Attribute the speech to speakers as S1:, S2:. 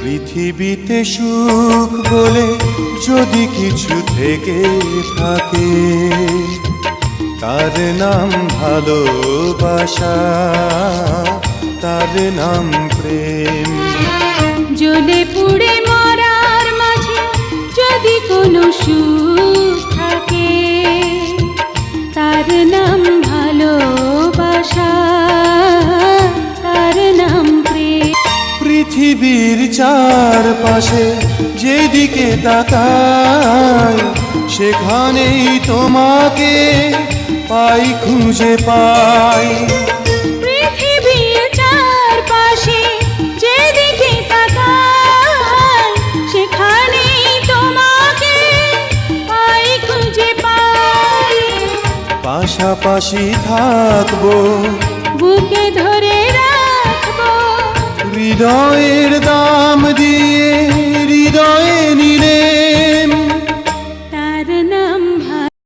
S1: পৃথিবীতে সুখ বলে যদি কিছু থেকে থাকে, তার নাম ভালোবাসা, তার নাম প্রেম।
S2: জ্বলে পুড়ে মরার মাঝে যদি কোনো সুখ থাকে, তার নাম
S1: পৃথিবীর চারপাশে যেদিকে তাকাই সেখানেই তোমাকে পাই খুঁজে পাই।
S2: যেদিকে তাকাই সেখানেই তোমাকে পাই খুঁজে পাই।
S1: পাশাপাশি থাকব।
S2: বুকে ধরে
S1: হৃদয়ের দাম